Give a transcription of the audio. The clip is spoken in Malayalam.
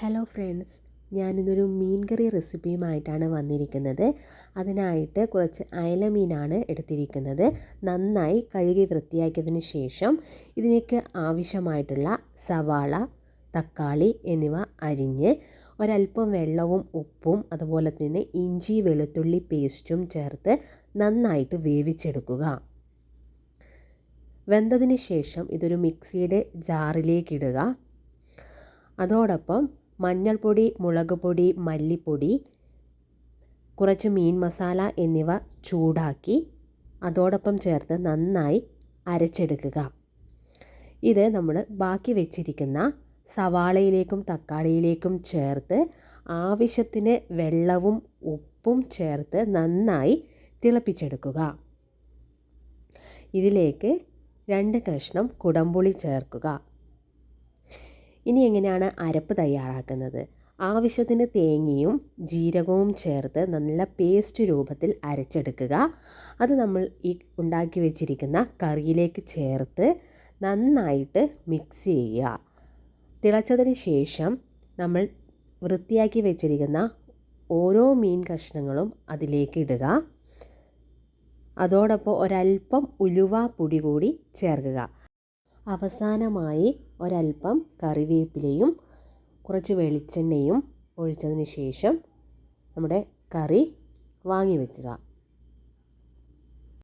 ഹലോ ഫ്രണ്ട്സ് ഞാനിന്നൊരു മീൻ കറി റെസിപ്പിയുമായിട്ടാണ് വന്നിരിക്കുന്നത്. അതിനായിട്ട് കുറച്ച് അയല മീനാണ് എടുത്തിരിക്കുന്നത്. നന്നായി കഴുകി വൃത്തിയാക്കിയതിന് ശേഷം ഇതിലേക്ക് ആവശ്യമായിട്ടുള്ള സവാള തക്കാളി എന്നിവ അരിഞ്ഞ് ഒരല്പം വെള്ളവും ഉപ്പും അതുപോലെ തന്നെ ഇഞ്ചി വെളുത്തുള്ളി പേസ്റ്റും ചേർത്ത് നന്നായിട്ട് വേവിച്ചെടുക്കുക. വെന്തതിന് ശേഷം ഇതൊരു മിക്സിയുടെ ജാറിലേക്കിടുക അതോടൊപ്പം മഞ്ഞൾപ്പൊടി മുളക് പൊടി മല്ലിപ്പൊടി കുറച്ച് മീൻ മസാല എന്നിവ ചൂടാക്കി അതോടൊപ്പം ചേർത്ത് നന്നായി അരച്ചെടുക്കുക. ഇത് നമ്മൾ ബാക്കി വെച്ചിരിക്കുന്ന സവാളയിലേക്കും തക്കാളിയിലേക്കും ചേർത്ത് ആവശ്യത്തിന് വെള്ളവും ഉപ്പും ചേർത്ത് നന്നായി തിളപ്പിച്ചെടുക്കുക. ഇതിലേക്ക് രണ്ട് കഷ്ണം കുടംപുളി ചേർക്കുക. ഇനി എങ്ങനെയാണ് അരപ്പ് തയ്യാറാക്കുന്നത്? ആവശ്യത്തിന് തേങ്ങയും ജീരകവും ചേർത്ത് നല്ല പേസ്റ്റ് രൂപത്തിൽ അരച്ചെടുക്കുക. അത് നമ്മൾ ഈ ഉണ്ടാക്കി വെച്ചിരിക്കുന്ന കറിയിലേക്ക് ചേർത്ത് നന്നായിട്ട് മിക്സ് ചെയ്യുക. തിളച്ചതിന് ശേഷം നമ്മൾ വൃത്തിയാക്കി വെച്ചിരിക്കുന്ന ഓരോ മീൻ കഷ്ണങ്ങളും അതിലേക്ക് ഇടുക. അതോടൊപ്പം ഒരൽപ്പം ഉലുവ പൊടി കൂടി ചേർക്കുക. അവസാനമായി ഒരൽപ്പം കറിവേപ്പിലയും കുറച്ച് വെളിച്ചെണ്ണയും ഒഴിച്ചതിന് ശേഷം നമ്മുടെ കറി വാങ്ങി വെക്കുക.